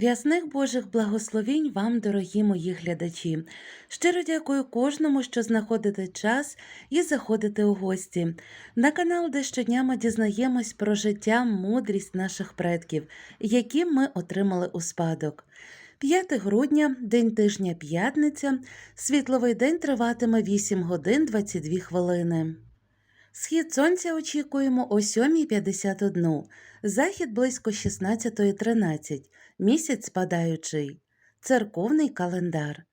Рясних Божих благословінь вам, дорогі мої глядачі. Щиро дякую кожному, що знаходите час і заходите у гості. На канал, де щодня ми дізнаємось про життя, мудрість наших предків, які ми отримали у спадок. 5 грудня, день тижня п'ятниця, світловий день триватиме 8 годин 22 хвилини. Схід сонця очікуємо о 7.51, захід близько 16.13, місяць спадаючий, церковний календар.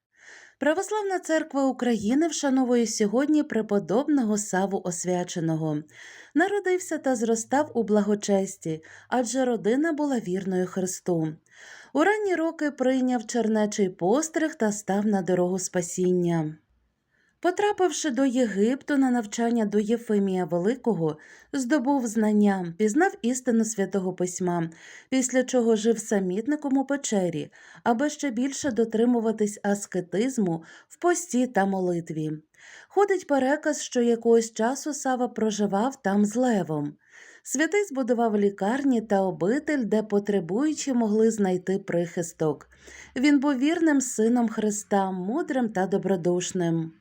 Православна церква України вшановує сьогодні преподобного Саву Освяченого. Народився та зростав у благочесті, адже родина була вірною Христу. У ранні роки прийняв чернечий постриг та став на дорогу спасіння. Потрапивши до Єгипту на навчання до Єфимія Великого, здобув знання, пізнав істину святого письма, після чого жив самітником у печері, аби ще більше дотримуватись аскетизму в пості та молитві. Ходить переказ, що якогось часу Сава проживав там з левом. Святий збудував лікарні та обитель, де потребуючі могли знайти прихисток. Він був вірним сином Христа, мудрим та добродушним.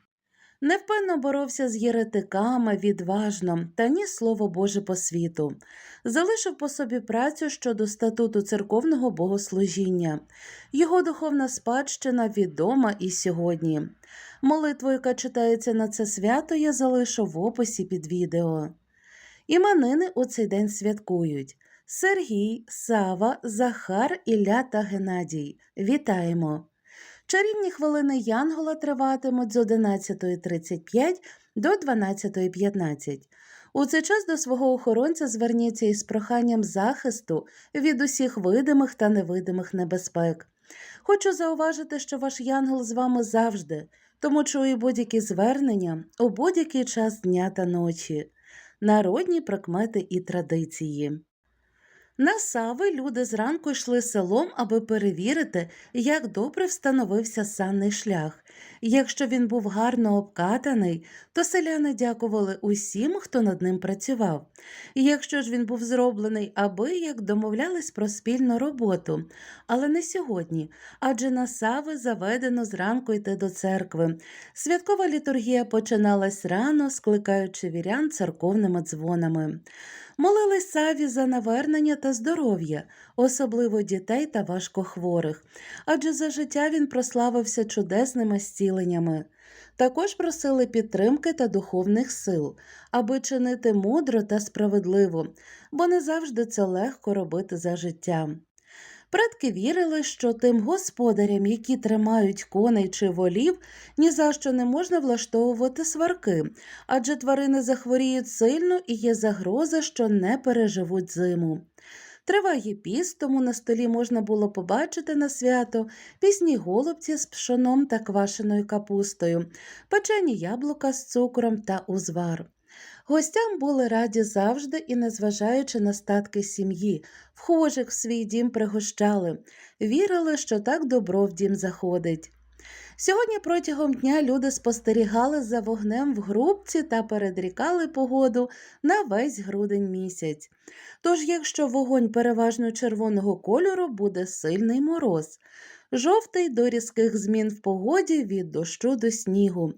Невпинно боровся з єретиками відважно та ніс слово Боже по світу. Залишив по собі працю щодо статуту церковного богослужіння. Його духовна спадщина відома і сьогодні. Молитву, яка читається на це свято, я залишу в описі під відео. Іменини у цей день святкують Сергій, Сава, Захар, Ілля та Геннадій. Вітаємо! Чарівні хвилини Янгола триватимуть з 11.35 до 12.15. У цей час до свого охоронця зверніться із проханням захисту від усіх видимих та невидимих небезпек. Хочу зауважити, що ваш янгол з вами завжди, тому чую будь-які звернення у будь-який час дня та ночі, народні прикмети і традиції. На Сави люди зранку йшли селом, аби перевірити, як добре встановився санний шлях. Якщо він був гарно обкатаний, то селяни дякували усім, хто над ним працював. Якщо ж він був зроблений, аби як домовлялись про спільну роботу, але не сьогодні, адже на Сави заведено зранку йти до церкви. Святкова літургія починалась рано, скликаючи вірян церковними дзвонами. Молились Саві за навернення та здоров'я, особливо дітей та важкохворих, адже за життя він прославився чудесними зціленнями. Також просили підтримки та духовних сил, аби чинити мудро та справедливо, бо не завжди це легко робити за життя. Предки вірили, що тим господарям, які тримають коней чи волів, ні за що не можна влаштовувати сварки, адже тварини захворіють сильно і є загроза, що не переживуть зиму. Триває піст, тому на столі можна було побачити на свято пісні голубці з пшоном та квашеною капустою, печені яблука з цукром та узвар. Гостям були раді завжди і, незважаючи на статки сім'ї, вхожих в свій дім пригощали, вірили, що так добро в дім заходить. Сьогодні протягом дня люди спостерігали за вогнем в грубці та передрікали погоду на весь грудень місяць. Тож, якщо вогонь переважно червоного кольору, буде сильний мороз, жовтий до різких змін в погоді від дощу до снігу,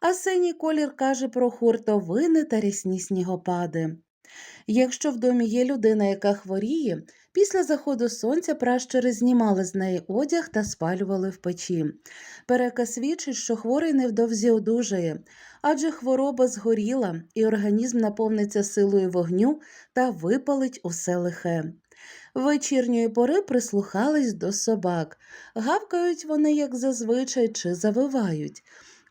а синій колір каже про хуртовини та рясні снігопади. Якщо в домі є людина, яка хворіє, після заходу сонця пращури знімали з неї одяг та спалювали в печі. Переказ свідчить, що хворий невдовзі одужає, адже хвороба згоріла, і організм наповниться силою вогню та випалить усе лихе. Вечірньої пори прислухались до собак. Гавкають вони, як зазвичай, чи завивають.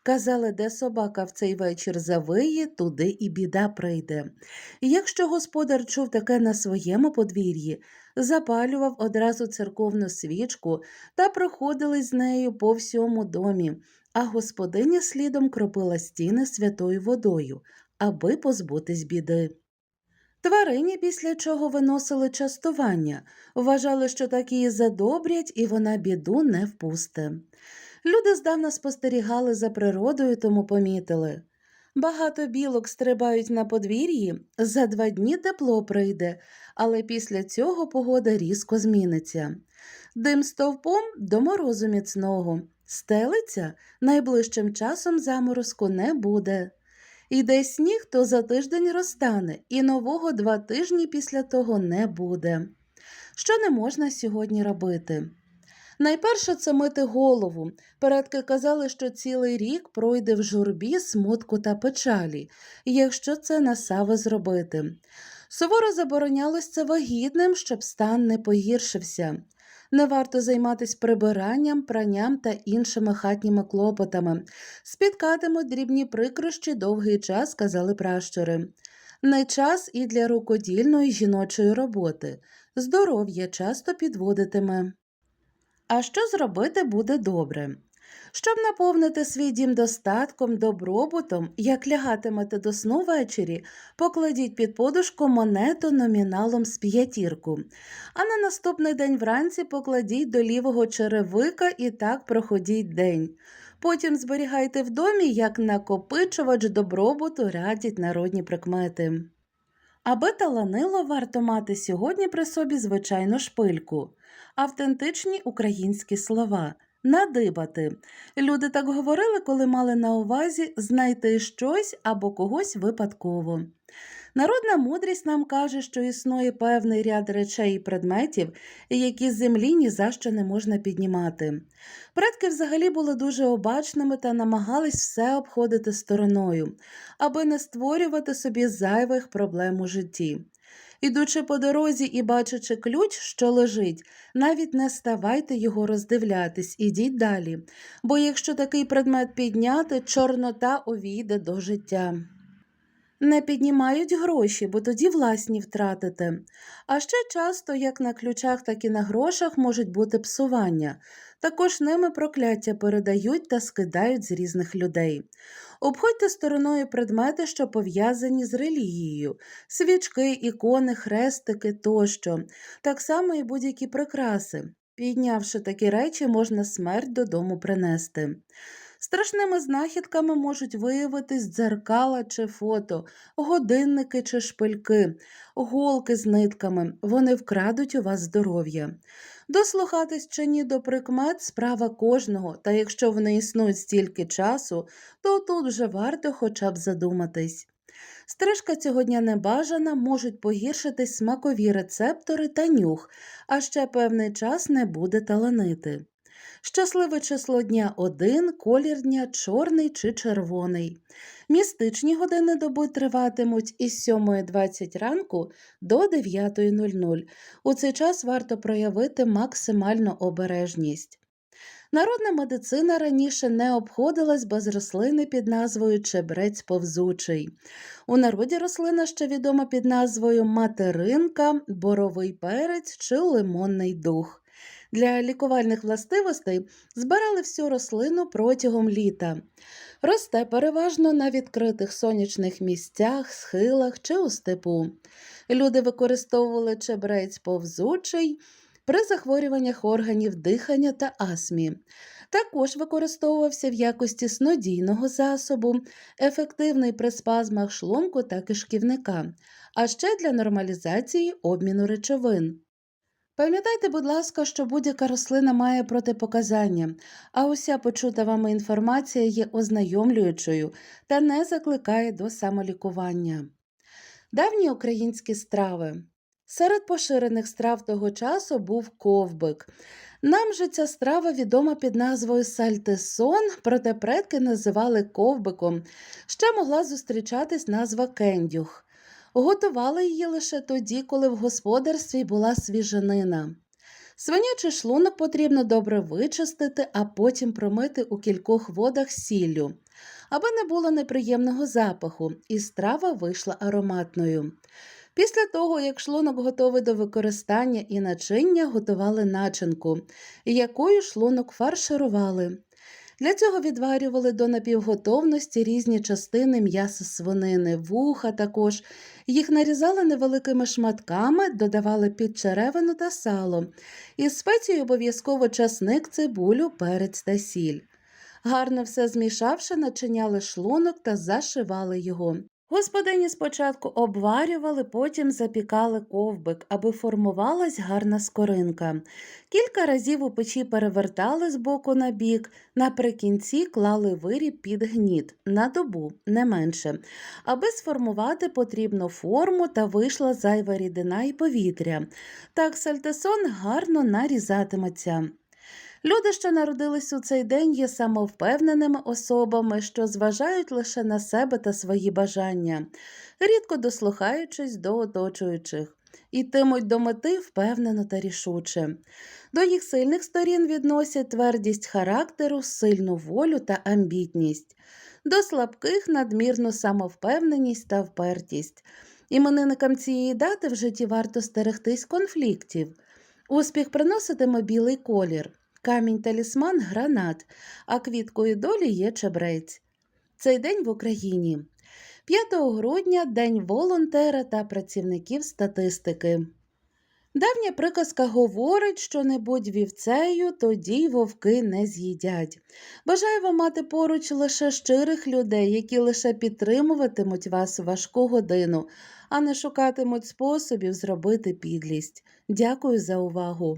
Казали, де собака в цей вечір завиє, туди і біда прийде. Якщо господар чув таке на своєму подвір'ї, запалював одразу церковну свічку та проходили з нею по всьому домі, а господиня слідом кропила стіни святою водою, аби позбутись біди. Тварині після чого виносили частування, вважали, що так її задобрять і вона біду не впусте. Люди здавна спостерігали за природою, тому помітили. Багато білок стрибають на подвір'ї, за два дні тепло прийде, але після цього погода різко зміниться. Дим стовпом до морозу міцного. Стелиться найближчим часом заморозку не буде. Іде сніг, то за тиждень розтане, і нового два тижні після того не буде. Що не можна сьогодні робити? Найперше це мити голову. Передки казали, що цілий рік пройде в журбі, смутку та печалі, якщо це насави зробити. Суворо заборонялось це вагітним, щоб стан не погіршився. Не варто займатися прибиранням, пранням та іншими хатніми клопотами. Спіткатимуть дрібні прикрощі довгий час, казали пращури. Не час і для рукодільної жіночої роботи. Здоров'я часто підводитиме. А що зробити буде добре? Щоб наповнити свій дім достатком, добробутом, як лягатимете до сну ввечері, покладіть під подушку монету номіналом з п'ятірку, а на наступний день вранці покладіть до лівого черевика і так проходіть день. Потім зберігайте в домі, як накопичувач добробуту радять народні прикмети. Аби таланило, варто мати сьогодні при собі звичайну шпильку, автентичні українські слова. Надибати. Люди так говорили, коли мали на увазі знайти щось або когось випадково. Народна мудрість нам каже, що існує певний ряд речей і предметів, які з землі ні за що не можна піднімати. Предки взагалі були дуже обачними та намагались все обходити стороною, аби не створювати собі зайвих проблем у житті. Ідучи по дорозі і бачачи ключ, що лежить, навіть не ставайте його роздивлятись, ідіть далі, бо якщо такий предмет підняти, чорнота увійде до життя. Не піднімають гроші, бо тоді власні втратите. А ще часто, як на ключах, так і на грошах можуть бути псування. Також ними прокляття передають та скидають з різних людей. Обходьте стороною предмети, що пов'язані з релігією, свічки, ікони, хрестики тощо, так само і будь-які прикраси. Піднявши такі речі, можна смерть додому принести. Страшними знахідками можуть виявитись дзеркала чи фото, годинники чи шпильки, голки з нитками. Вони вкрадуть у вас здоров'я. Дослухатись чи ні до прикмет справа кожного, та якщо вони існують стільки часу, то тут вже варто хоча б задуматись. Стрижка цього дня небажана, можуть погіршитись смакові рецептори та нюх, а ще певний час не буде таланити. Щасливе число дня 1, колір дня чорний чи червоний. Містичні години доби триватимуть із 7.20 ранку до 9.00. У цей час варто проявити максимальну обережність. Народна медицина раніше не обходилась без рослини під назвою чебрець повзучий. У народі рослина ще відома під назвою материнка, боровий перець чи лимонний дух. Для лікувальних властивостей збирали всю рослину протягом літа. Росте переважно на відкритих сонячних місцях, схилах чи у степу. Люди використовували чебрець повзучий при захворюваннях органів дихання та астмі. Також використовувався в якості снодійного засобу, ефективний при спазмах шлунку та кишківника, а ще для нормалізації обміну речовин. Пам'ятайте, будь ласка, що будь-яка рослина має протипоказання, а уся почута вами інформація є ознайомлюючою та не закликає до самолікування. Давні українські страви. Серед поширених страв того часу був ковбик. Нам же ця страва відома під назвою сальтисон, проте предки називали ковбиком. Ще могла зустрічатись назва кендюх. Готували її лише тоді, коли в господарстві була свіжанина. Свинячий шлунок потрібно добре вичистити, а потім промити у кількох водах сіллю, аби не було неприємного запаху, і страва вийшла ароматною. Після того, як шлунок готовий до використання і начиння, готували начинку, якою шлунок фарширували. Для цього відварювали до напівготовності різні частини м'яса свинини, вуха також. Їх нарізали невеликими шматками, додавали під черевину та сало. Із спецією обов'язково часник, цибулю, перець та сіль. Гарно все змішавши, начиняли шлунок та зашивали його. Господині спочатку обварювали, потім запікали ковбик, аби формувалась гарна скоринка. Кілька разів у печі перевертали з боку на бік, наприкінці клали виріб під гніт на добу, не менше. Аби сформувати потрібну форму та вийшла зайва рідина і повітря. Так сальтесон гарно нарізатиметься. Люди, що народились у цей день, є самовпевненими особами, що зважають лише на себе та свої бажання, рідко дослухаючись до оточуючих, ітимуть до мети впевнено та рішуче. До їх сильних сторін відносять твердість характеру, сильну волю та амбітність, до слабких надмірну самовпевненість та впертість. Іменинникам цієї дати в житті варто стерегтись конфліктів. Успіх приноситиме білий колір. Камінь талісман гранат, а квіткою долі є чебрець. Цей день в Україні. 5 грудня День волонтера та працівників статистики. Давня приказка говорить, що не будь вівцею, тоді й вовки не з'їдять. Бажаю вам мати поруч лише щирих людей, які лише підтримуватимуть вас у важку годину, а не шукатимуть способів зробити підлість. Дякую за увагу.